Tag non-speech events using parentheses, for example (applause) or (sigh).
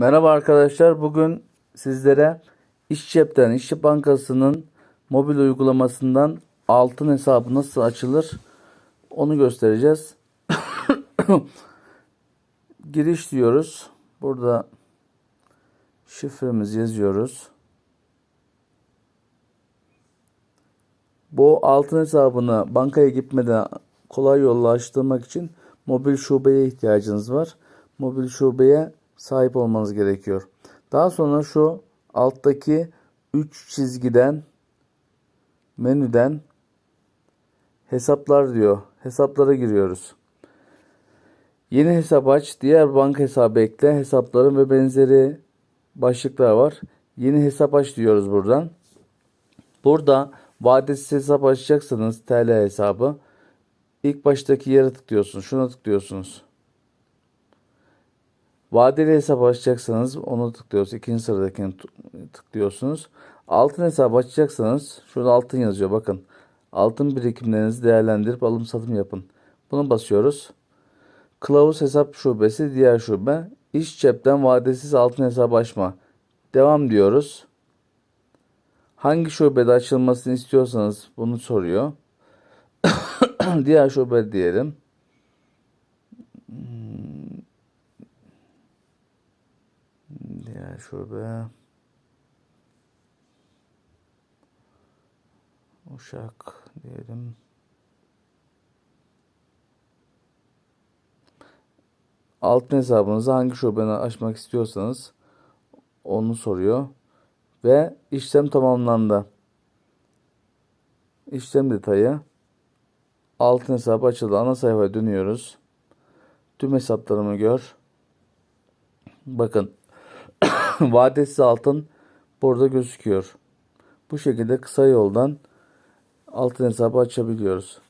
Merhaba arkadaşlar. Bugün sizlere İş Cep'ten, İşçi Bankası'nın mobil uygulamasından altın hesabı nasıl açılır onu göstereceğiz. (coughs) Giriş diyoruz. Burada şifremizi yazıyoruz. Bu altın hesabını bankaya gitmeden kolay yolla açtırmak için mobil şubeye ihtiyacınız var. Mobil şubeye sahip olmanız gerekiyor. Daha sonra şu alttaki 3 çizgiden menüden hesaplar diyor. Hesaplara giriyoruz. Yeni hesap aç, diğer banka hesabı ekle, hesapların ve benzeri başlıklar var. Yeni hesap aç diyoruz buradan. Burada vadesiz hesap açacaksanız TL hesabı ilk baştaki yere tıklıyorsunuz. Şuna tıklıyorsunuz. Vadeli hesap açacaksanız onu tıklıyorsunuz. İkinci sıradakini tıklıyorsunuz. Altın hesap açacaksanız şurada altın yazıyor bakın. Altın birikimlerinizi değerlendirip alım satım yapın. Bunu basıyoruz. Kılavuz hesap şubesi diğer şube. İş cepten vadesiz altın hesap açma. Devam diyoruz. Hangi şubede açılmasını istiyorsanız bunu soruyor. (coughs) Diğer şube diyelim. Hmm. Diğer şube. Uşak diyelim. Altın hesabınızı hangi şubeden açmak istiyorsanız onu soruyor. Ve işlem tamamlandı. İşlem detayı. Altın hesabı açıldı. Ana sayfaya dönüyoruz. Tüm hesaplarımı gör. Bakın. (laughs) Vadesiz altın burada gözüküyor. Bu şekilde kısa yoldan altın hesabı açabiliyoruz.